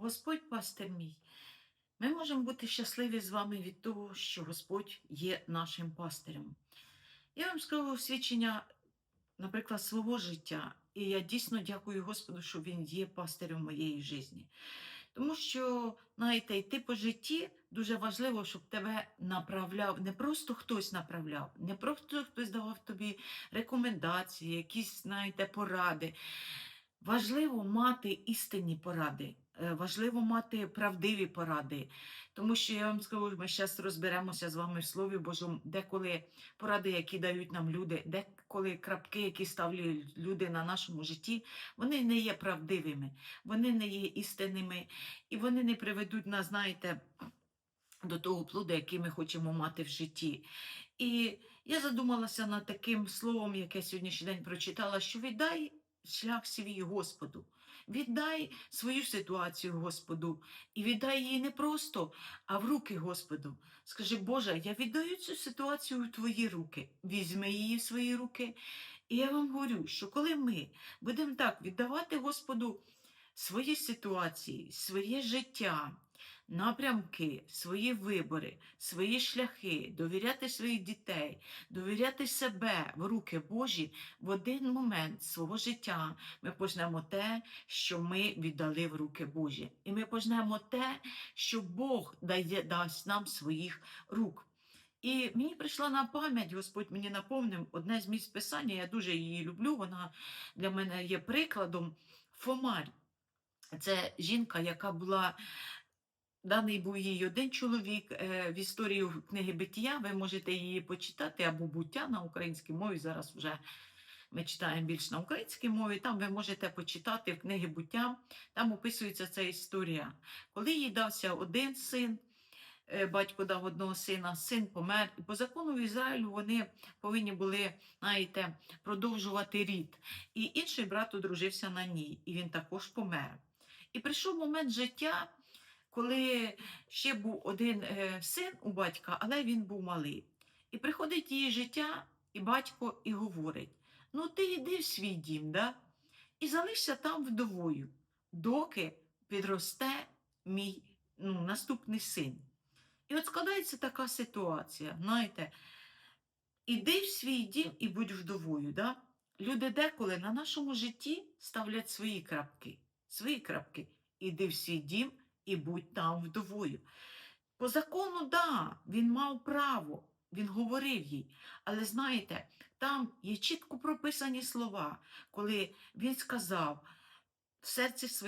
Господь пастир мій. Ми можемо бути щасливі з вами від того, що Господь є нашим пастирем. Я вам скажу свідчення, наприклад, свого життя, і я дійсно дякую Господу, що Він є пастирем моєї житті. Тому що, знаєте, йти по житті дуже важливо, щоб тебе направляв, не просто хтось направляв, не просто хтось давав тобі рекомендації, якісь, знаєте, поради. Важливо мати істинні поради, е, важливо мати правдиві поради. Тому що я вам скажу, ми зараз розберемося з вами в Слові Божому, деколи поради, які дають нам люди, деколи крапки, які ставлять люди на нашому житті, вони не є правдивими, вони не є істинними, і вони не приведуть нас, знаєте, до того плоду, який ми хочемо мати в житті. І я задумалася над таким словом, яке сьогоднішній день прочитала, що віддай шлях свій Господу. Віддай свою ситуацію Господу і віддай її не просто, а в руки Господу. Скажи, Боже, я віддаю цю ситуацію в Твої руки. Візьми її в свої руки. І я вам говорю, що коли ми будемо так віддавати Господу свої ситуації, своє життя, напрямки, свої вибори, свої шляхи, довіряти своїх дітей, довіряти себе в руки Божі, в один момент свого життя ми почнемо те, що ми віддали в руки Божі. І ми почнемо те, що Бог дає, дасть нам своїх рук. І мені прийшла на пам'ять, Господь мені наповнив одне з місць писання, я дуже її люблю, вона для мене є прикладом. Фомарь. Це жінка, яка була. Даний був їй один чоловік е, в історії книги Биття. Ви можете її почитати або буття на українській мові. Зараз вже ми читаємо більш на українській мові. Там ви можете почитати в книги буття. Там описується ця історія. Коли їй дався один син, е, батько дав одного сина, син помер. І по закону в Ізраїлю вони повинні були, знаєте, продовжувати рід. І інший брат одружився на ній, і він також помер. І прийшов момент життя, коли ще був один е, син у батька, але він був малий. І приходить її життя, і батько і говорить: ну ти йди в свій дім, да? і залишся там вдовою, доки підросте мій ну, наступний син. І от складається така ситуація, знаєте, іди в свій дім і будь вдовою. Да? Люди деколи на нашому житті ставлять свої крапки, свої крапки. Іди в свій дім і будь там вдовою. По закону, да, він мав право, він говорив їй. Але знаєте, там є чітко прописані слова, коли він сказав в серці своєму.